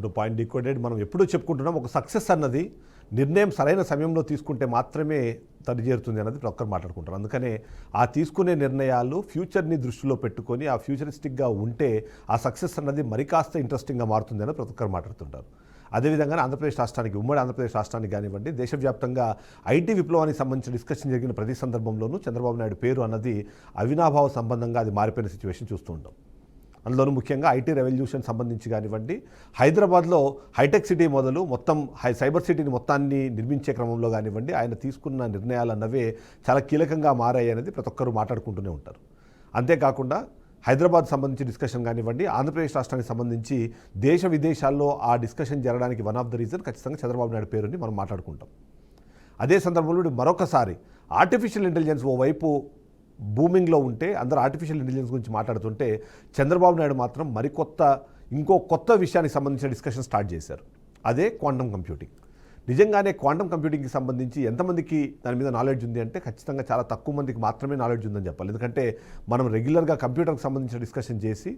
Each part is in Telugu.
అప్పుడు పాయింట్ డికోడెడ్ మనం ఎప్పుడూ చెప్పుకుంటున్నాం ఒక సక్సెస్ అన్నది నిర్ణయం సరైన సమయంలో తీసుకుంటే మాత్రమే తడి చేరుతుంది అన్నది ప్రతి ఒక్కరు మాట్లాడుకుంటారు. అందుకనే ఆ తీసుకునే నిర్ణయాలు ఫ్యూచర్ని దృష్టిలో పెట్టుకొని ఆ ఫ్యూచరిస్టిక్గా ఉంటే ఆ సక్సెస్ అన్నది మరి కాస్త ఇంట్రెస్టింగ్గా మారుతుంది అని ప్రతి ఒక్కరు మాట్లాడుతుంటారు. అదేవిధంగా ఆంధ్రప్రదేశ్ రాష్ట్రానికి ఉమ్మడి ఆంధ్రప్రదేశ్ రాష్ట్రానికి కానివ్వండి దేశవ్యాప్తంగా ఐటీ విప్లవానికి సంబంధించిన డిస్కషన్ జరిగిన ప్రతి సందర్భంలోనూ చంద్రబాబు నాయుడు పేరు అన్నది అవినాభావ సంబంధంగా అది మారిపోయిన సిచ్యువేషన్ చూస్తూ ఉంటాం. అందులోనూ ముఖ్యంగా ఐటీ రెవల్యూషన్ సంబంధించి కానివ్వండి హైదరాబాద్లో హైటెక్ సిటీ మొదలు మొత్తం హై సైబర్ సిటీని మొత్తాన్ని నిర్మించే క్రమంలో కానివ్వండి ఆయన తీసుకున్న నిర్ణయాలు అన్నవే చాలా కీలకంగా మారాయి అనేది ప్రతి ఒక్కరూ మాట్లాడుకుంటూనే ఉంటారు. అంతేకాకుండా హైదరాబాద్ సంబంధించి డిస్కషన్ కానివ్వండి ఆంధ్రప్రదేశ్ రాష్ట్రానికి సంబంధించి దేశ విదేశాల్లో ఆ డిస్కషన్ జరగడానికి వన్ ఆఫ్ ద రీజన్ ఖచ్చితంగా చంద్రబాబు నాయుడు పేరుని మనం మాట్లాడుకుంటాం. అదే సందర్భంలో మరొకసారి ఆర్టిఫిషియల్ ఇంటెలిజెన్స్ ఓవైపు బూమింగ్లో ఉంటే అందరూ ఆర్టిఫిషియల్ ఇంటెలిజెన్స్ గురించి మాట్లాడుతుంటే చంద్రబాబు నాయుడు మాత్రం మరికొత్త ఇంకో కొత్త విషయానికి సంబంధించిన డిస్కషన్ స్టార్ట్ చేశారు. అదే క్వాంటమ్ కంప్యూటింగ్ నిజంగానే క్వాంటమ్ కంప్యూటింగ్కి సంబంధించి ఎంతమందికి దాని మీద నాలెడ్జ్ ఉంది అంటే ఖచ్చితంగా చాలా తక్కువ మందికి మాత్రమే నాలెడ్జ్ ఉందని చెప్పాలి. ఎందుకంటే మనం రెగ్యులర్గా కంప్యూటర్కి సంబంధించిన డిస్కషన్ చేసి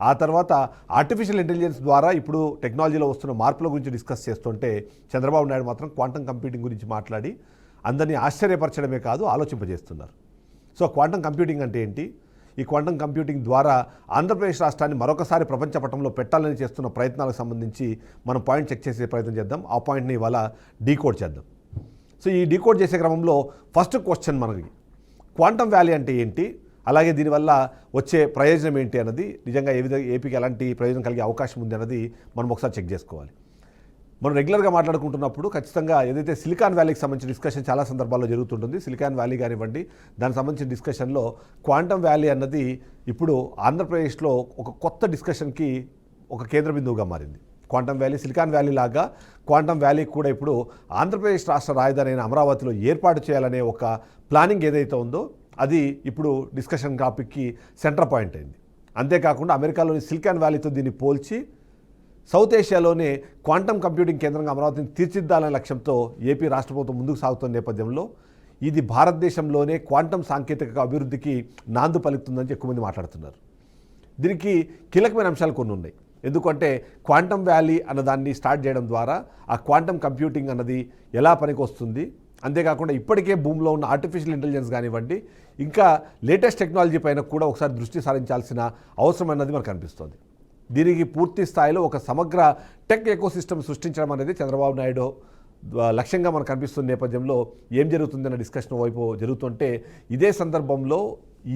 ఆ తర్వాత ఆర్టిఫిషియల్ ఇంటెలిజెన్స్ ద్వారా ఇప్పుడు టెక్నాలజీలో వస్తున్న మార్పుల గురించి డిస్కస్ చేస్తుంటే చంద్రబాబు నాయుడు మాత్రం క్వాంటమ్ కంప్యూటింగ్ గురించి మాట్లాడి అందరినీ ఆశ్చర్యపరచడమే కాదు ఆలోచింపజేస్తున్నారు. సో క్వాంటం కంప్యూటింగ్ అంటే ఏంటి? ఈ క్వాంటం కంప్యూటింగ్ ద్వారా ఆంధ్రప్రదేశ్ రాష్ట్రాన్ని మరొకసారి ప్రపంచ పటంలో పెట్టాలని చేస్తున్న ప్రయత్నాలకు సంబంధించి మనం పాయింట్ చెక్ చేసే ప్రయత్నం చేద్దాం. ఆ పాయింట్ని ఇవాళ డీకోడ్ చేద్దాం. సో ఈ డీకోడ్ చేసే క్రమంలో ఫస్ట్ క్వశ్చన్ మనకి క్వాంటం వ్యాలీ అంటే ఏంటి? అలాగే దీనివల్ల వచ్చే ప్రయోజనం ఏంటి అన్నది నిజంగా ఏ విధంగా ఏపీకి ఎలాంటి ప్రయోజనం కలిగే అవకాశం ఉంది అన్నది మనం ఒకసారి చెక్ చేసుకోవాలి. మనం రెగ్యులర్గా మాట్లాడుకుంటున్నప్పుడు ఖచ్చితంగా ఏదైతే సిలికాన్ వ్యాలీకి సంబంధించిన డిస్కషన్ చాలా సందర్భాల్లో జరుగుతుంటుంది సిలికాన్ వ్యాలీ కానివ్వండి దానికి సంబంధించిన డిస్కషన్లో క్వాంటమ్ వ్యాలీ అన్నది ఇప్పుడు ఆంధ్రప్రదేశ్లో ఒక కొత్త డిస్కషన్కి ఒక కేంద్ర బిందువుగా మారింది. క్వాంటమ్ వ్యాలీ సిలికాన్ వ్యాలీ లాగా క్వాంటమ్ వ్యాలీ కూడా ఇప్పుడు ఆంధ్రప్రదేశ్ రాష్ట్ర రాజధాని అయిన అమరావతిలో ఏర్పాటు చేయాలనే ఒక ప్లానింగ్ ఏదైతే ఉందో అది ఇప్పుడు డిస్కషన్ టాపిక్కి సెంటర్ పాయింట్ అయింది. అంతేకాకుండా అమెరికాలోని సిలికాన్ వ్యాలీతో దీన్ని పోల్చి సౌత్ ఏషియాలోనే క్వాంటమ్ కంప్యూటింగ్ కేంద్రంగా అమరావతిని తీర్చిదిద్దాలనే లక్ష్యంతో ఏపీ రాష్ట్ర ప్రభుత్వం ముందుకు సాగుతున్న నేపథ్యంలో ఇది భారతదేశంలోనే క్వాంటమ్ సాంకేతిక అభివృద్ధికి నాందు పలుకుతుందని ఎక్కువ మంది మాట్లాడుతున్నారు. దీనికి కీలకమైన అంశాలు కొన్ని ఉన్నాయి. ఎందుకంటే క్వాంటమ్ వ్యాలీ అన్నదాన్ని స్టార్ట్ చేయడం ద్వారా ఆ క్వాంటమ్ కంప్యూటింగ్ అన్నది ఎలా పనికొస్తుంది? అంతేకాకుండా ఇప్పటికే భూమిలో ఉన్న ఆర్టిఫిషియల్ ఇంటెలిజెన్స్ కానివ్వండి ఇంకా లేటెస్ట్ టెక్నాలజీ పైన కూడా ఒకసారి దృష్టి సారించాల్సిన అవసరం అన్నది మనకు అనిపిస్తుంది. దీనికి పూర్తి స్థాయిలో ఒక సమగ్ర టెక్ ఎకోసిస్టమ్ సృష్టించడం అనేది చంద్రబాబు నాయుడు లక్ష్యంగా మనకు కనిపిస్తున్న నేపథ్యంలో ఏం జరుగుతుందన్న డిస్కషన్ వైపు జరుగుతుంటే ఇదే సందర్భంలో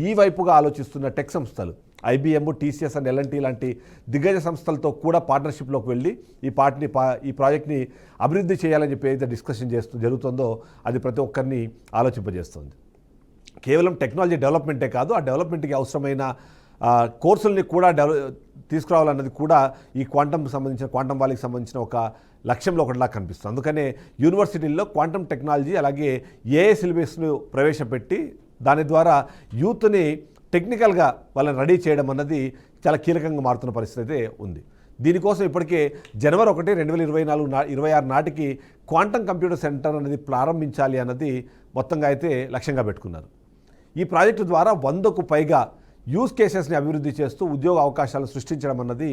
ఈ వైపుగా ఆలోచిస్తున్న టెక్ సంస్థలు ఐబిఎం టీసీఎస్ అండ్ ఎల్ఎన్టీ లాంటి దిగ్గజ సంస్థలతో కూడా పార్ట్నర్షిప్లోకి వెళ్ళి ఈ పార్టీని పా ఈ ప్రాజెక్ట్ని అభివృద్ధి చేయాలని చెప్పి ఏదైతే డిస్కషన్ చేస్తూ జరుగుతుందో అది ప్రతి ఒక్కరిని ఆలోచింపజేస్తుంది. కేవలం టెక్నాలజీ డెవలప్మెంటే కాదు ఆ డెవలప్మెంట్కి అవసరమైన కోర్సుల్ని కూడా డెవలప్ తీసుకురావాలన్నది కూడా ఈ క్వాంటమ్కి సంబంధించిన క్వాంటమ్ వాళ్ళకి సంబంధించిన ఒక లక్ష్యంలో ఒకటిలా కనిపిస్తుంది. అందుకనే యూనివర్సిటీల్లో క్వాంటమ్ టెక్నాలజీ అలాగే ఏఏ సిలబస్ను ప్రవేశపెట్టి దాని ద్వారా యూత్ని టెక్నికల్గా వాళ్ళని రెడీ చేయడం అన్నది చాలా కీలకంగా మారుతున్న పరిస్థితి అయితే ఉంది. దీనికోసం ఇప్పటికే జనవరి ఒకటి రెండు వేల ఇరవై నాలుగు నా ఇరవై ఆరు నాటికి క్వాంటమ్ కంప్యూటర్ సెంటర్ అనేది ప్రారంభించాలి అన్నది మొత్తంగా అయితే లక్ష్యంగా పెట్టుకున్నారు. ఈ ప్రాజెక్టు ద్వారా వందకు పైగా యూస్ కేసెస్ని అభివృద్ధి చేస్తూ ఉద్యోగ అవకాశాలు సృష్టించడం అన్నది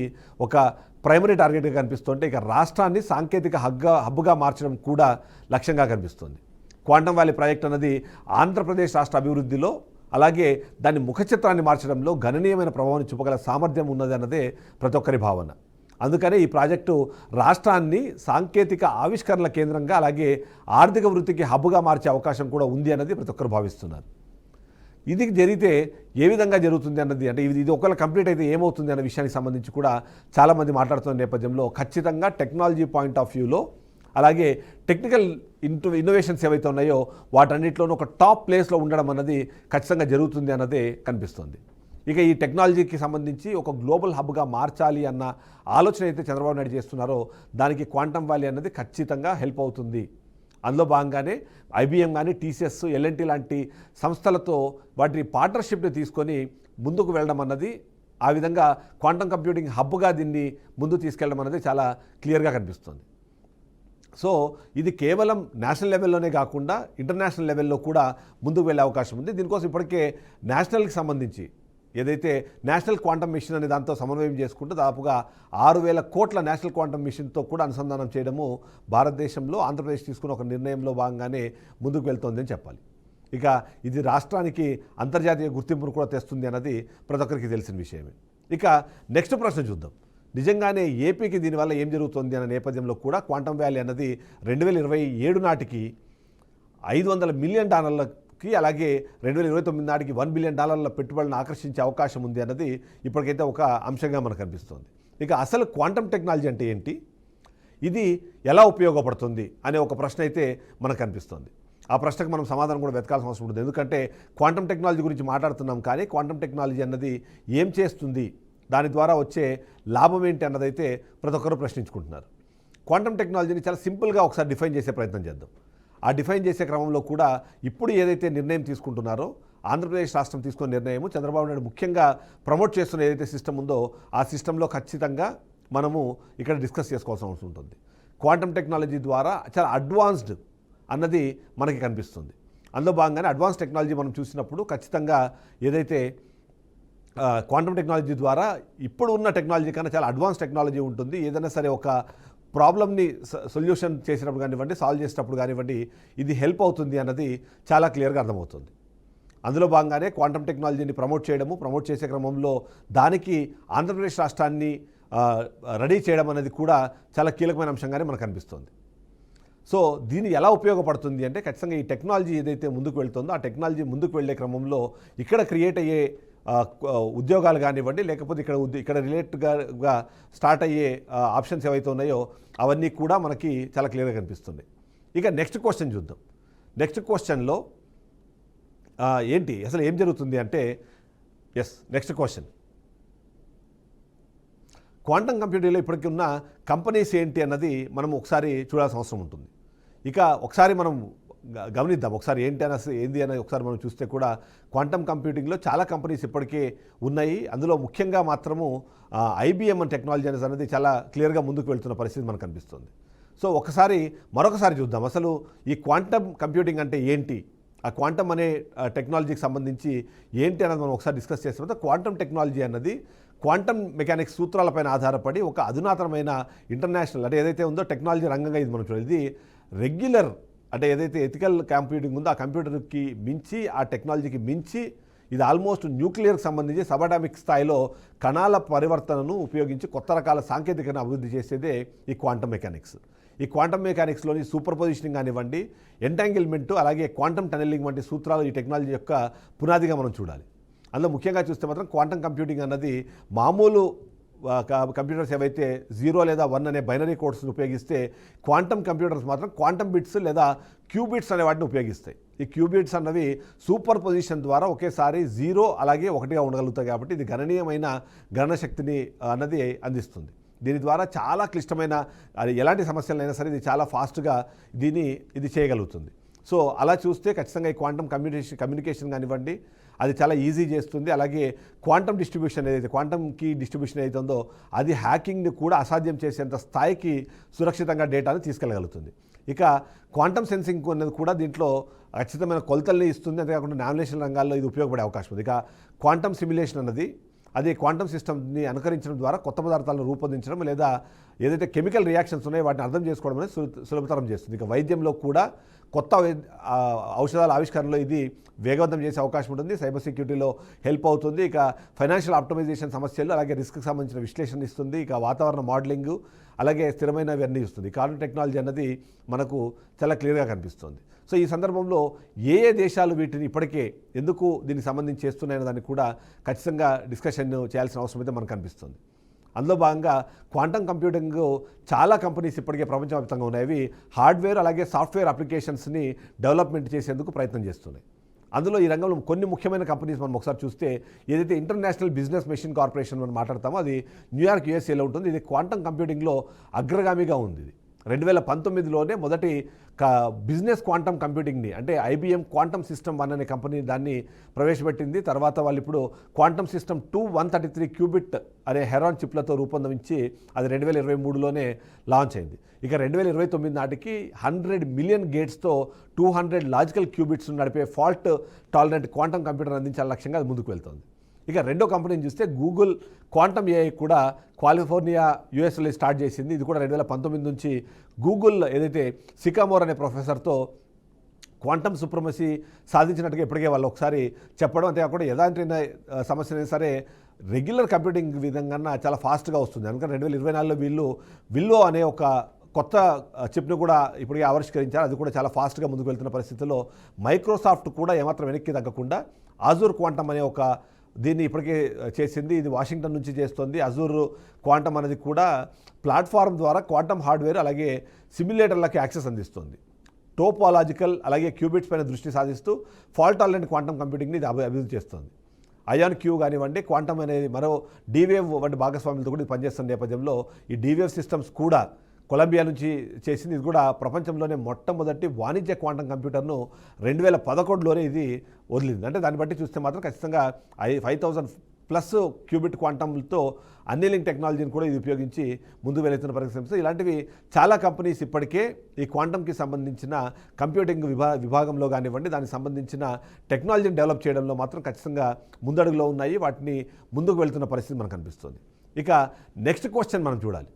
ఒక ప్రైమరీ టార్గెట్గా కనిపిస్తుంటే ఇక రాష్ట్రాన్ని సాంకేతిక హగ్గా హబ్గా మార్చడం కూడా లక్ష్యంగా కనిపిస్తుంది. క్వాంటమ్ వ్యాలీ ప్రాజెక్ట్ అన్నది ఆంధ్రప్రదేశ్ రాష్ట్ర అభివృద్ధిలో అలాగే దాని ముఖచిత్రాన్ని మార్చడంలో గణనీయమైన ప్రభావాన్ని చూపగల సామర్థ్యం ఉన్నది అన్నదే ప్రతి ఒక్కరి భావన. అందుకనే ఈ ప్రాజెక్టు రాష్ట్రాన్ని సాంకేతిక ఆవిష్కరణల కేంద్రంగా అలాగే ఆర్థిక వృత్తికి హబ్బుగా మార్చే అవకాశం కూడా ఉంది అన్నది ప్రతి ఒక్కరు భావిస్తున్నారు. ఇది జరిగితే ఏ విధంగా జరుగుతుంది అన్నది అంటే ఇది ఇది ఒకవేళ కంప్లీట్ అయితే ఏమవుతుంది అన్న విషయానికి సంబంధించి కూడా చాలామంది మాట్లాడుతున్న నేపథ్యంలో ఖచ్చితంగా టెక్నాలజీ పాయింట్ ఆఫ్ వ్యూలో అలాగే టెక్నికల్ ఇంటూ ఇన్నోవేషన్స్ ఏవైతే ఉన్నాయో వాటన్నిటిలోనూ ఒక టాప్ ప్లేస్లో ఉండడం అన్నది ఖచ్చితంగా జరుగుతుంది అన్నదే కనిపిస్తుంది. ఇక ఈ టెక్నాలజీకి సంబంధించి ఒక గ్లోబల్ హబ్గా మార్చాలి అన్న ఆలోచన అయితే చంద్రబాబు నాయుడు చేస్తున్నారో దానికి క్వాంటమ్ వ్యాలీ అన్నది ఖచ్చితంగా హెల్ప్ అవుతుంది అందులో భాగంగానే ఐబిఎం కానీ టీసీఎస్ ఎల్ఎన్టీ లాంటి సంస్థలతో వాటి పార్ట్నర్షిప్ని తీసుకొని ముందుకు వెళ్ళడం అన్నది ఆ విధంగా క్వాంటమ్ కంప్యూటింగ్ హబ్గా దీన్ని ముందు తీసుకెళ్ళడం అన్నది చాలా క్లియర్గా కనిపిస్తుంది. సో ఇది కేవలం నేషనల్ లెవెల్లోనే కాకుండా ఇంటర్నేషనల్ లెవెల్లో కూడా ముందుకు వెళ్ళే అవకాశం ఉంది. దీనికోసం ఇప్పటికే నేషనల్కి సంబంధించి ఏదైతే నేషనల్ క్వాంటమ్ మిషన్ అనే దాంతో సమన్వయం చేసుకుంటూ దాదాపుగా ఆరు వేల కోట్ల నేషనల్ క్వాంటమ్ మిషన్తో కూడా అనుసంధానం చేయడము భారతదేశంలో ఆంధ్రప్రదేశ్ తీసుకున్న ఒక నిర్ణయంలో భాగంగానే ముందుకు వెళ్తోందని చెప్పాలి. ఇక ఇది రాష్ట్రానికి అంతర్జాతీయ గుర్తింపును కూడా తెస్తుంది అన్నది ప్రతి ఒక్కరికి తెలిసిన విషయమే. ఇక నెక్స్ట్ ప్రశ్న చూద్దాం. నిజంగానే ఏపీకి దీనివల్ల ఏం జరుగుతుంది అనే నేపథ్యంలో కూడా క్వాంటమ్ వ్యాలీ అన్నది రెండు వేల ఇరవై ఏడు నాటికి ఐదు వందల మిలియన్ కి అలాగే రెండు వేల ఇరవై తొమ్మిది నాటికి వన్ బిలియన్ డాలర్ల పెట్టుబడులను ఆకర్షించే అవకాశం ఉంది అన్నది ఇప్పటికైతే ఒక అంశంగా మనకు కనిపిస్తుంది ఇక అసలు క్వాంటమ్ టెక్నాలజీ అంటే ఏంటి? ఇది ఎలా ఉపయోగపడుతుంది అనే ఒక ప్రశ్న అయితే మనకు కనిపిస్తుంది ఆ ప్రశ్నకు మనం సమాధానం కూడా వెతకాల్సిన అవసరం ఉంటుంది ఎందుకంటే క్వాంటమ్ టెక్నాలజీ గురించి మాట్లాడుతున్నాం కానీ క్వాంటమ్ టెక్నాలజీ అన్నది ఏం చేస్తుంది? దాని ద్వారా వచ్చే లాభం ఏంటి అన్నదైతే ప్రతి ఒక్కరూ ప్రశ్నించుకుంటున్నారు. క్వాంటమ్ టెక్నాలజీని చాలా సింపుల్గా ఒకసారి డిఫైన్ చేసే ప్రయత్నం చేద్దాం. ఆ డిఫైన్ చేసే క్రమంలో కూడా ఇప్పుడు ఏదైతే నిర్ణయం తీసుకుంటున్నారో ఆంధ్రప్రదేశ్ రాష్ట్రం తీసుకున్న నిర్ణయం చంద్రబాబు నాయుడు ముఖ్యంగా ప్రమోట్ చేస్తున్న ఏదైతే సిస్టమ్ ఉందో ఆ సిస్టంలో ఖచ్చితంగా మనము ఇక్కడ డిస్కస్ చేసుకోవాల్సిన అవసరం ఉంటుంది. క్వాంటమ్ టెక్నాలజీ ద్వారా చాలా అడ్వాన్స్డ్ అన్నది మనకి కనిపిస్తుంది. అందులో భాగంగానే అడ్వాన్స్ టెక్నాలజీ మనం చూసినప్పుడు ఖచ్చితంగా ఏదైతే క్వాంటమ్ టెక్నాలజీ ద్వారా ఇప్పుడు ఉన్న టెక్నాలజీ కన్నా చాలా అడ్వాన్స్ టెక్నాలజీ ఉంటుంది. ఏదైనా సరే ఒక ప్రాబ్లమ్ని సొల్యూషన్ చేసినప్పుడు కానివ్వండి సాల్వ్ చేసినప్పుడు కానివ్వండి ఇది హెల్ప్ అవుతుంది అన్నది చాలా క్లియర్గా అర్థమవుతుంది. అందులో భాగంగానే క్వాంటమ్ టెక్నాలజీని ప్రమోట్ చేయడము ప్రమోట్ చేసే క్రమంలో దానికి ఆంధ్రప్రదేశ్ రాష్ట్రాన్ని రెడీ చేయడం అనేది కూడా చాలా కీలకమైన అంశంగానే మనకు అనిపిస్తుంది. సో దీని ఎలా ఉపయోగపడుతుంది అంటే ఖచ్చితంగా ఈ టెక్నాలజీ ఏదైతే ముందుకు వెళ్తుందో ఆ టెక్నాలజీ ముందుకు వెళ్ళే క్రమంలో ఇక్కడ క్రియేట్ అయ్యే ఉద్యోగాలు కానివ్వండి లేకపోతే ఇక్కడ ఇక్కడ రిలేట్గా స్టార్ట్ అయ్యే ఆప్షన్స్ ఏవైతే ఉన్నాయో అవన్నీ కూడా మనకి చాలా క్లియర్గా కనిపిస్తుంది ఇక నెక్స్ట్ క్వశ్చన్ చూద్దాం. నెక్స్ట్ క్వశ్చన్లో ఏంటి? అసలు ఏం జరుగుతుంది అంటే ఎస్ నెక్స్ట్ క్వశ్చన్ క్వాంటమ్ కంప్యూటర్లో ఇప్పటికీ ఉన్న కంపెనీస్ ఏంటి అన్నది మనం ఒకసారి చూడాల్సిన అవసరం ఉంటుంది. ఇక ఒకసారి మనం గమనిద్దాం. ఒకసారి ఏంటి అనేసి ఏంది అనేది ఒకసారి మనం చూస్తే కూడా క్వాంటమ్ కంప్యూటింగ్లో చాలా కంపెనీస్ ఇప్పటికే ఉన్నాయి. అందులో ముఖ్యంగా మాత్రము ఐబిఎం అండ్ టెక్నాలజీ అనేది అనేది చాలా క్లియర్గా ముందుకు వెళ్తున్న పరిస్థితి మనకు కనిపిస్తుంది సో ఒకసారి మరొకసారి చూద్దాం. అసలు ఈ క్వాంటమ్ కంప్యూటింగ్ అంటే ఏంటి? ఆ క్వాంటమ్ అనే టెక్నాలజీకి సంబంధించి ఏంటి అన్నది మనం ఒకసారి డిస్కస్ చేసిన తర్వాత క్వాంటమ్ టెక్నాలజీ అన్నది క్వాంటమ్ మెకానిక్స్ సూత్రాలపైన ఆధారపడి ఒక అధునాతనమైన ఇంటర్నేషనల్ అంటే ఏదైతే ఉందో టెక్నాలజీ రంగంగా ఇది మనం చూడాలి ఇది రెగ్యులర్ అంటే ఏదైతే ఎథికల్ కంప్యూటింగ్ ఉందో ఆ కంప్యూటర్కి మించి ఆ టెక్నాలజీకి మించి ఇది ఆల్మోస్ట్ న్యూక్లియర్కి సంబంధించి సబాటామిక్ స్థాయిలో కణాల పరివర్తనను ఉపయోగించి కొత్త రకాల సాంకేతికతను అభివృద్ధి చేసేదే ఈ క్వాంటమ్ మెకానిక్స్. ఈ క్వాంటమ్ మెకానిక్స్లోని సూపర్ పొజిషనింగ్ కానివ్వండి ఎంటాంగిల్మెంట్ అలాగే క్వాంటమ్ టనెలింగ్ వంటి సూత్రాలు ఈ టెక్నాలజీ యొక్క పునాదిగా మనం చూడాలి. అందులో ముఖ్యంగా చూస్తే మాత్రం క్వాంటమ్ కంప్యూటింగ్ అన్నది మామూలు కంప్యూటర్స్ ఏవైతే జీరో లేదా వన్ అనే బైనరీ కోడ్స్ని ఉపయోగిస్తే క్వాంటమ్ కంప్యూటర్స్ మాత్రం క్వాంటమ్ బిట్స్ లేదా క్యూబిట్స్ అనే వాటిని ఉపయోగిస్తాయి. ఈ క్యూబిట్స్ అన్నవి సూపర్ పొజిషన్ ద్వారా ఒకేసారి జీరో అలాగే ఒకటిగా ఉండగలుగుతాయి కాబట్టి ఇది గణనీయమైన గణన శక్తిని అన్నది అందిస్తుంది. దీని ద్వారా చాలా క్లిష్టమైన అది ఎలాంటి సమస్యలైనా సరే ఇది చాలా ఫాస్ట్గా దీన్ని ఇది చేయగలుగుతుంది. సో అలా చూస్తే ఖచ్చితంగా ఈ క్వాంటమ్ కమ్యూనికేషన్ కమ్యూనికేషన్ కానివ్వండి అది చాలా ఈజీ చేస్తుంది. అలాగే క్వాంటమ్ డిస్ట్రిబ్యూషన్ ఏదైతే క్వాంటమ్ కీ డిస్ట్రిబ్యూషన్ ఏదైతే ఉందో అది హ్యాకింగ్ని కూడా అసాధ్యం చేసేంత స్థాయికి సురక్షితంగా డేటాను తీసుకెళ్ళగలుగుతుంది. ఇక క్వాంటమ్ సెన్సింగ్ అనేది కూడా దీంట్లో ఖచ్చితమైన కొలతల్ని ఇస్తుంది. అంతేకాకుండా నామినేషన్ రంగాల్లో ఇది ఉపయోగపడే అవకాశం ఉంది. ఇక క్వాంటమ్ సిమ్యులేషన్ అన్నది అది క్వాంటమ్ సిస్టమ్ని అనుకరించడం ద్వారా కొత్త పదార్థాలను రూపొందించడం లేదా ఏదైతే కెమికల్ రియాక్షన్స్ ఉన్నాయో వాటిని అర్థం చేసుకోవడం అనేది సుల- సులభతరం చేస్తుంది. ఇక వైద్యంలో కూడా కొత్త ఔషధాల ఆవిష్కరణలో ఇది వేగవంతం చేసే అవకాశం ఉంటుంది. సైబర్ సెక్యూరిటీలో హెల్ప్ అవుతుంది. ఇక ఫైనాన్షియల్ ఆప్టమైజేషన్ సమస్యలు అలాగే రిస్క్కి సంబంధించిన విశ్లేషణ ఇస్తుంది. ఇక వాతావరణ మోడలింగ్ అలాగే స్థిరమైనవి అన్నీ ఇస్తుంది కార్బన్ టెక్నాలజీ అన్నది మనకు చాలా క్లియర్గా కనిపిస్తుంది. సో ఈ సందర్భంలో ఏ ఏ దేశాలు వీటిని ఇప్పటికే ఎందుకు దీనికి సంబంధించి చేస్తున్నాయనే దాన్ని కూడా ఖచ్చితంగా డిస్కషన్ చేయాల్సిన అవసరం అయితే మనకు కనిపిస్తుంది అందులో భాగంగా క్వాంటమ్ కంప్యూటింగ్ చాలా కంపెనీస్ ఇప్పటికే ప్రపంచవ్యాప్తంగా ఉన్నాయి. హార్డ్వేర్ అలాగే సాఫ్ట్వేర్ అప్లికేషన్స్ని డెవలప్మెంట్ చేసేందుకు ప్రయత్నం చేస్తున్నాయి. అందులో ఈ రంగంలో కొన్ని ముఖ్యమైన కంపెనీస్ మనం ఒకసారి చూస్తే ఏదైతే ఇంటర్నేషనల్ బిజినెస్ మెషిన్ కార్పొరేషన్ మనం మాట్లాడతామో అది న్యూయార్క్ యూఎస్ఏలో ఉంటుంది. ఇది క్వాంటమ్ కంప్యూటింగ్లో అగ్రగామిగా ఉంది ఇది. రెండు వేల పంతొమ్మిదిలోనే మొదటి క బిజినెస్ క్వాంటమ్ కంప్యూటింగ్ని అంటే ఐబీఎం క్వాంటమ్ సిస్టమ్ వన్ అనే కంపెనీ దాన్ని ప్రవేశపెట్టింది. తర్వాత వాళ్ళు ఇప్పుడు quantum system two one thirty three qubit అనే హెరాన్ చిప్లతో రూపొందించి అది రెండు వేల ఇరవై మూడులోనే లాంచ్ అయింది. ఇక రెండు వేల ఇరవై తొమ్మిది నాటికి హండ్రెడ్ మిలియన్ గేట్స్తో టూ హండ్రెడ్ లాజికల్ క్యూబిట్స్ నడిపే ఫాల్ట్ టాలరెంట్ క్వాంటమ్ కంప్యూటర్ అందించాల లక్ష్యంగా అది ముందుకు వెళ్తుంది. ఇక రెండో కంపెనీని చూస్తే గూగుల్ క్వాంటమ్ ఏఐ కూడా కాలిఫోర్నియా యుఎస్లో స్టార్ట్ చేసింది. ఇది కూడా రెండు వేల పంతొమ్మిది నుంచి గూగుల్ ఏదైతే సికామోర్ అనే ప్రొఫెసర్తో క్వాంటమ్ సుప్రమసీ సాధించినట్టుగా ఇప్పటికే వాళ్ళు ఒకసారి చెప్పడం. అంతేకాకుండా ఎలాంటి సమస్యనే సరే రెగ్యులర్ కంప్యూటింగ్ విధంగా చాలా ఫాస్ట్గా వస్తుంది. అందుకని రెండు వేల ఇరవై నాలుగులో వీళ్ళు విల్లో అనే ఒక కొత్త చిప్ను కూడా ఇప్పటికే ఆవిష్కరించారు. అది కూడా చాలా ఫాస్ట్గా ముందుకు వెళ్తున్న పరిస్థితుల్లో మైక్రోసాఫ్ట్ కూడా ఏమాత్రం వెనక్కి తగ్గకుండా ఆజూర్ క్వాంటమ్ అనే ఒక దీన్ని ఇప్పటికే చేసింది ఇది వాషింగ్టన్ నుంచి చేస్తుంది. అజూర్ క్వాంటమ్ అనేది కూడా ప్లాట్ఫామ్ ద్వారా క్వాంటమ్ హార్డ్వేర్ అలాగే సిమ్యులేటర్లకి యాక్సెస్ అందిస్తుంది. టోపాలాజికల్ అలాగే క్యూబిట్స్ పైన దృష్టి సాధిస్తూ ఫాల్ట్ టాలరెంట్ క్వాంటమ్ కంప్యూటింగ్ని ఇది అభి- అభివృద్ధి చేస్తుంది. అయాన్ క్యూ కానివ్వండి క్వాంటమ్ అనేది మరో డీవేవ్ వంటి భాగస్వాములతో కూడా ఇది పనిచేస్తున్న నేపథ్యంలో ఈ డీవేవ్ సిస్టమ్స్ కూడా కొలంబియా నుంచి చేసింది ఇది కూడా ప్రపంచంలోనే మొట్టమొదటి వాణిజ్య క్వాంటమ్ కంప్యూటర్ను రెండు వేల పదకొండులోనే ఇది వదిలింది. అంటే దాన్ని బట్టి చూస్తే మాత్రం ఖచ్చితంగా I five thousand plus qubit క్వాంటంతో annealing టెక్నాలజీని కూడా ఇది ఉపయోగించి ముందు వెళుతున్న పరిస్థితి ఇలాంటివి చాలా కంపెనీస్ ఇప్పటికే ఈ క్వాంటంకి సంబంధించిన కంప్యూటింగ్ విభా విభాగంలో కానివ్వండి దానికి సంబంధించిన టెక్నాలజీని డెవలప్ చేయడంలో మాత్రం ఖచ్చితంగా ముందడుగులో ఉన్నాయి. వాటిని ముందుకు వెళ్తున్న పరిస్థితి మనకు కనిపిస్తుంది ఇక నెక్స్ట్ క్వశ్చన్ మనం చూడాలి.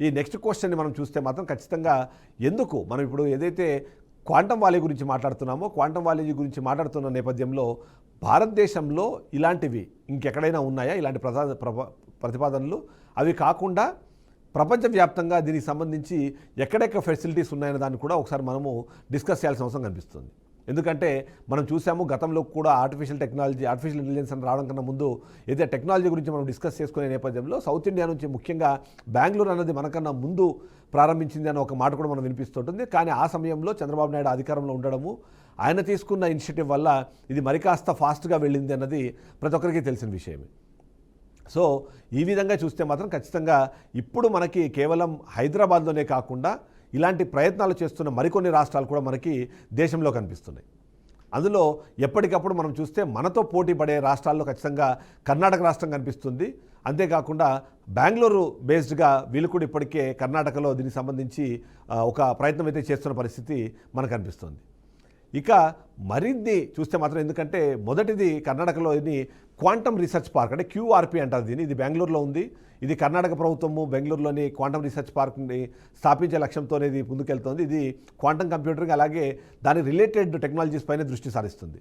ఈ నెక్స్ట్ క్వశ్చన్ని మనం చూస్తే మాత్రం ఖచ్చితంగా ఎందుకు మనం ఇప్పుడు ఏదైతే క్వాంటమ్ వాలీ గురించి మాట్లాడుతున్నామో క్వాంటమ్ వాలీ గురించి మాట్లాడుతున్న నేపథ్యంలో భారతదేశంలో ఇలాంటివి ఇంకెక్కడైనా ఉన్నాయా? ఇలాంటి ప్రసా ప్రప- ప్రతిపాదనలు? అవి కాకుండా ప్రపంచవ్యాప్తంగా దీనికి సంబంధించి ఎక్కడెక్కడ ఫెసిలిటీస్ ఉన్నాయనే దాన్ని కూడా ఒకసారి మనము డిస్కస్ చేయాల్సిన అవసరం కనిపిస్తుంది. ఎందుకంటే మనం చూసాము గతంలో కూడా ఆర్టిఫిషియల్ టెక్నాలజీ ఆర్టిఫిషియల్ ఇంటెలిజెన్స్ అని రావడం కన్నా ముందు ఏదైతే టెక్నాలజీ గురించి మనం డిస్కస్ చేసుకునే నేపథ్యంలో సౌత్ ఇండియా నుంచి ముఖ్యంగా బెంగళూరు అన్నది మనకన్నా ముందు ప్రారంభించింది అనే ఒక మాట కూడా మనం వినిపిస్తుంటుంది. కానీ ఆ సమయంలో చంద్రబాబు నాయుడు అధికారంలో ఉండడము ఆయన తీసుకున్న ఇనిషియేటివ్ వల్ల ఇది మరి కాస్త ఫాస్ట్గా వెళ్ళింది అన్నది ప్రతి ఒక్కరికి తెలిసిన విషయమే. సో ఈ విధంగా చూస్తే మాత్రం ఖచ్చితంగా ఇప్పుడు మనకి కేవలం హైదరాబాద్లోనే కాకుండా ఇలాంటి ప్రయత్నాలు చేస్తున్న మరికొన్ని రాష్ట్రాలు కూడా మనకి దేశంలో కనిపిస్తున్నాయి. అందులో ఎప్పటికప్పుడు మనం చూస్తే మనతో పోటీ పడే రాష్ట్రాల్లో ఖచ్చితంగా కర్ణాటక రాష్ట్రం కనిపిస్తుంది. అంతేకాకుండా బెంగళూరు బేస్డ్గా వీళ్ళు కూడా ఇప్పటికే కర్ణాటకలో దీనికి సంబంధించి ఒక ప్రయత్నం అయితే చేస్తున్న పరిస్థితి మనకు కనిపిస్తుంది ఇక మరిన్ని చూస్తే మాత్రం ఎందుకంటే మొదటిది కర్ణాటకలోని క్వాంటమ్ రీసెర్చ్ పార్క్ అంటే క్యూఆర్పి అంటారు దీన్ని. ఇది బెంగళూరులో ఉంది. ఇది కర్ణాటక ప్రభుత్వము బెంగళూరులోని క్వాంటమ్ రీసెర్చ్ పార్క్ని స్థాపించే లక్ష్యంతో ఇది ముందుకెళ్తోంది. ఇది క్వాంటమ్ కంప్యూటర్కి అలాగే దాని రిలేటెడ్ టెక్నాలజీస్ పైన దృష్టి సారిస్తుంది.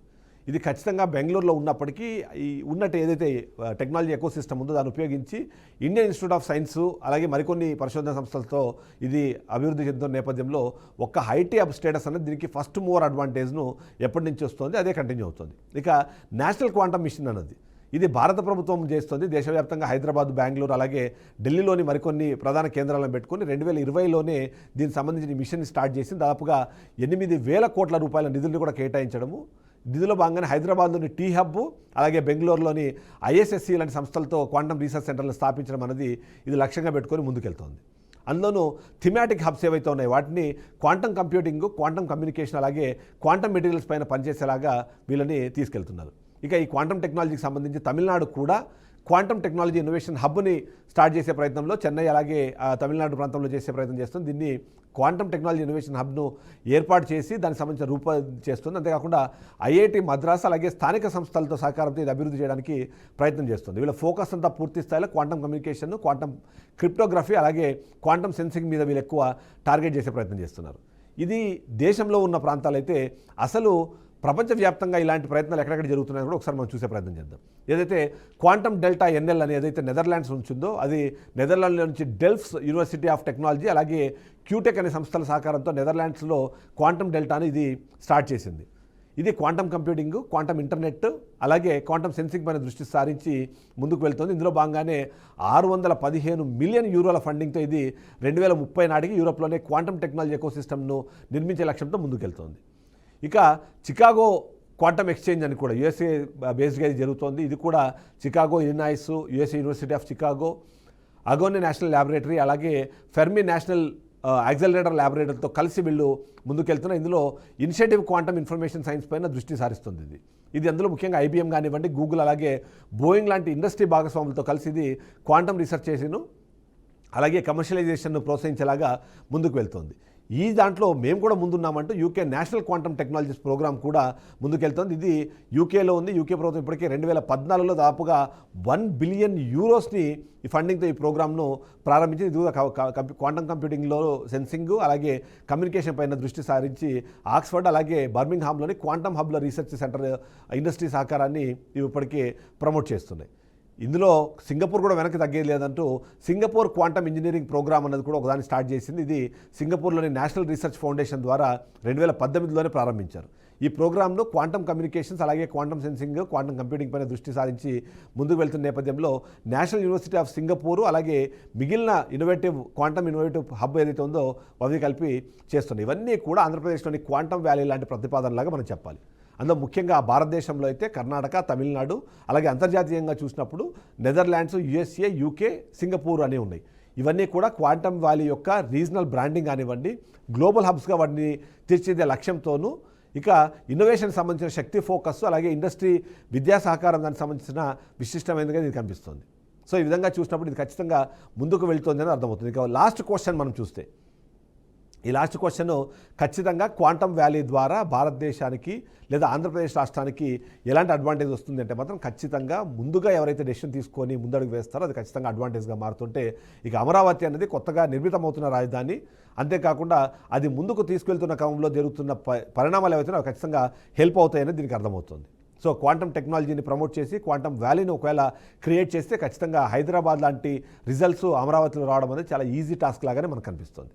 ఇది ఖచ్చితంగా బెంగళూరులో ఉన్నప్పటికీ ఈ ఉన్నట్టు ఏదైతే టెక్నాలజీ ఎకో సిస్టమ్ ఉందో దాన్ని ఉపయోగించి ఇండియన్ ఇన్స్టిట్యూట్ ఆఫ్ సైన్స్ అలాగే మరికొన్ని పరిశోధన సంస్థలతో ఇది అభివృద్ధి చెందుతున్న నేపథ్యంలో ఒక్క హైటీ అప్ స్టేటస్ అనేది దీనికి ఫస్ట్ మూవర్ అడ్వాంటేజ్ను ఎప్పటి నుంచి వస్తుంది అదే కంటిన్యూ అవుతుంది. ఇక నేషనల్ క్వాంటమ్ మిషన్ అన్నది. ఇది భారత ప్రభుత్వం చేస్తుంది దేశవ్యాప్తంగా హైదరాబాద్ బెంగళూరు అలాగే ఢిల్లీలోని మరికొన్ని ప్రధాన కేంద్రాలను పెట్టుకొని రెండు వేల ఇరవైలోనే దీనికి సంబంధించిన మిషన్ స్టార్ట్ చేసి దాదాపుగా ఎనిమిది వేల కోట్ల రూపాయల నిధులను కూడా కేటాయించడము. నిధుల భాగంగానే హైదరాబాద్లోని టీ హబ్ అలాగే బెంగళూరులోని ఐఎస్ఎస్సి లాంటి సంస్థలతో క్వాంటమ్ రీసెర్చ్ సెంటర్లు స్థాపించడం అనేది ఇది లక్ష్యంగా పెట్టుకొని ముందుకెళ్తోంది. అందులోనూ థిమాటిక్ హబ్స్ ఏవైతే ఉన్నాయో వాటిని క్వాంటమ్ కంప్యూటింగ్ క్వాంటమ్ కమ్యూనికేషన్ అలాగే క్వాంటమ్ మెటీరియల్స్ పైన పనిచేసేలాగా వీళ్ళని తీసుకెళ్తున్నారు. ఇక ఈ క్వాంటమ్ టెక్నాలజీకి సంబంధించి తమిళనాడు కూడా క్వాంటమ్ టెక్నాలజీ ఇన్నోవేషన్ హబ్ని స్టార్ట్ చేసే ప్రయత్నంలో చెన్నై అలాగే తమిళనాడు ప్రాంతంలో చేసే ప్రయత్నం చేస్తుంది. దీన్ని క్వాంటమ్ టెక్నాలజీ ఇన్నోవేషన్ హబ్ను ఏర్పాటు చేసి దానికి సంబంధించిన రూప చేస్తుంది. అంతేకాకుండా ఐఐటి మద్రాస్ అలాగే స్థానిక సంస్థలతో సహకారంతో ఇది అభివృద్ధి చేయడానికి ప్రయత్నం చేస్తుంది. వీళ్ళ ఫోకస్ అంతా పూర్తి స్థాయిలో క్వాంటమ్ కమ్యూనికేషన్ క్వాంటమ్ క్రిప్టోగ్రఫీ అలాగే క్వాంటమ్ సెన్సింగ్ మీద వీళ్ళు ఎక్కువ టార్గెట్ చేసే ప్రయత్నం చేస్తున్నారు. ఇది దేశంలో ఉన్న ప్రాంతాలైతే అసలు ప్రపంచవ్యాప్తంగా ఇలాంటి ప్రయత్నాలు ఎక్కడెక్కడ జరుగుతున్నాయో కూడా ఒకసారి మనం చూసే ప్రయత్నం చేద్దాం. ఏదైతే క్వాంటమ్ డెల్టా ఎన్ఎల్ అని ఏదైతే నెదర్లాండ్స్ ఉంచిందో అది నెదర్లాండ్స్ నుంచి డెల్ఫ్స్ యూనివర్సిటీ ఆఫ్ టెక్నాలజీ అలాగే క్యూటెక్ అనే సంస్థల సహకారంతో నెదర్లాండ్స్లో క్వాంటమ్ డెల్టాని ఇది స్టార్ట్ చేసింది. ఇది క్వాంటమ్ కంప్యూటింగ్ క్వాంటమ్ ఇంటర్నెట్ అలాగే క్వాంటమ్ సెన్సింగ్ పైన దృష్టి సారించి ముందుకు వెళ్తుంది. ఇందులో భాగంగానే ఆరు వందల పదిహేను మిలియన్ యూరోల ఫండింగ్తో ఇది రెండు వేల ముప్పై నాటికి యూరోప్లోనే క్వాంటమ్ టెక్నాలజీ ఎకోసిస్టమ్ను నిర్మించే లక్ష్యంతో ముందుకెళ్తోంది. ఇక చికాగో క్వాంటమ్ ఎక్స్చేంజ్ అని కూడా యుఎస్ఏ బేస్డ్గా ఇది జరుగుతోంది. ఇది కూడా Chicago Illinois USA university of Chicago Argonne national laboratory అలాగే ఫెర్మి నేషనల్ యాక్సలరేటర్ ల్యాబొరేటరీతో కలిసి వీళ్ళు ముందుకెళ్తున్న ఇందులో ఇనిషియేటివ్ క్వాంటమ్ ఇన్ఫర్మేషన్ సైన్స్ పైన దృష్టి సారిస్తుంది ఇది. ఇది అందులో ముఖ్యంగా ఐబీఎం కానివ్వండి గూగుల్ అలాగే బోయింగ్ లాంటి ఇండస్ట్రీ భాగస్వాములతో కలిసి ఇది క్వాంటమ్ రీసెర్చ్ చేసిను. అలాగే కమర్షియలైజేషన్ను ప్రోత్సహించేలాగా ముందుకు వెళ్తోంది. ఈ దాంట్లో మేము కూడా ముందున్నామంటూ UK national quantum technologies programme కూడా ముందుకెళ్తోంది. ఇది యూకేలో ఉంది. యూకే ప్రభుత్వం ఇప్పటికే రెండు వేల పద్నాలుగులో దాదాపుగా వన్ బిలియన్ యూరోస్ని ఈ ఫండింగ్తో ఈ ప్రోగ్రామ్ను ప్రారంభించి ఇది క్వాంటమ్ కంప్యూటింగ్లో సెన్సింగ్ అలాగే కమ్యూనికేషన్ పైన దృష్టి సారించి ఆక్స్ఫర్డ్ అలాగే బర్మింగ్హామ్లోని క్వాంటమ్ హబ్ల రీసెర్చ్ సెంటర్ ఇండస్ట్రీ సహకారాన్ని ఇవి ఇప్పటికే ప్రమోట్ చేస్తున్నాయి. ఇందులో సింగపూర్ కూడా వెనక్కి తగ్గేది లేదంటూ సింగపూర్ క్వాంటమ్ ఇంజనీరింగ్ ప్రోగ్రామ్ అన్నది కూడా ఒకదాన్ని స్టార్ట్ చేసింది. ఇది సింగపూర్లోని నేషనల్ రీసెర్చ్ ఫౌండేషన్ ద్వారా రెండు వేల పద్దెనిమిదిలోనే ప్రారంభించారు. ఈ ప్రోగ్రాంలో క్వాంటమ్ కమ్యూనికేషన్స్ అలాగే క్వాంటమ్ సెన్సింగ్ క్వాంటమ్ కంప్యూటింగ్ పైన దృష్టి సారించి ముందుకు వెళ్తున్న నేపథ్యంలో నేషనల్ యూనివర్సిటీ ఆఫ్ సింగపూర్ అలాగే మిగిలిన ఇన్నోవేటివ్ క్వాంటమ్ ఇన్నోవేటివ్ హబ్ ఏదైతే ఉందో అవి కలిపి చేస్తున్నాయి. ఇవన్నీ కూడా ఆంధ్రప్రదేశ్లోని క్వాంటమ్ వ్యాలీ లాంటి ప్రతిపాదనలాగా మనం చెప్పాలి. అందులో ముఖ్యంగా భారతదేశంలో అయితే కర్ణాటక తమిళనాడు అలాగే అంతర్జాతీయంగా చూసినప్పుడు నెదర్లాండ్స్ యుఎస్ఏ యూకే సింగపూర్ అనేవి ఉన్నాయి. ఇవన్నీ కూడా క్వాంటమ్ వ్యాలీ యొక్క రీజనల్ బ్రాండింగ్ కానివ్వండి గ్లోబల్ హబ్స్గా వాటిని తీర్చిదే లక్ష్యంతోనూ ఇక ఇన్నోవేషన్ సంబంధించిన శక్తి ఫోకస్ అలాగే ఇండస్ట్రీ విద్యా సహకారం దానికి సంబంధించిన విశిష్టమైనదిగా ఇది కనిపిస్తుంది. సో ఈ విధంగా చూసినప్పుడు ఇది ఖచ్చితంగా ముందుకు వెళ్తుంది అని అర్థమవుతుంది. ఇక లాస్ట్ క్వశ్చన్ మనం చూస్తే ఈ లాస్ట్ క్వశ్చన్ ఖచ్చితంగా క్వాంటమ్ వ్యాలీ ద్వారా భారతదేశానికి లేదా ఆంధ్రప్రదేశ్ రాష్ట్రానికి ఎలాంటి అడ్వాంటేజ్ వస్తుంది అంటే మాత్రం ఖచ్చితంగా ముందుగా ఎవరైతే డెసిషన్ తీసుకొని ముందడుగు వేస్తారో అది ఖచ్చితంగా అడ్వాంటేజ్గా మారుతుంటే ఇక అమరావతి అనేది కొత్తగా నిర్మితమవుతున్న రాజధాని. అంతేకాకుండా అది ముందుకు తీసుకెళ్తున్న క్రమంలో జరుగుతున్న పరిణామాలు ఏవైతే ఖచ్చితంగా హెల్ప్ అవుతాయని దీనికి అర్థమవుతుంది. సో క్వాంటమ్ టెక్నాలజీని ప్రమోట్ చేసి క్వాంటమ్ వ్యాలీని ఒకవేళ క్రియేట్ చేస్తే ఖచ్చితంగా హైదరాబాద్ లాంటి రిజల్ట్స్ అమరావతిలో రావడం అనేది చాలా ఈజీ టాస్క్ లాగానే మనకు కనిపిస్తుంది.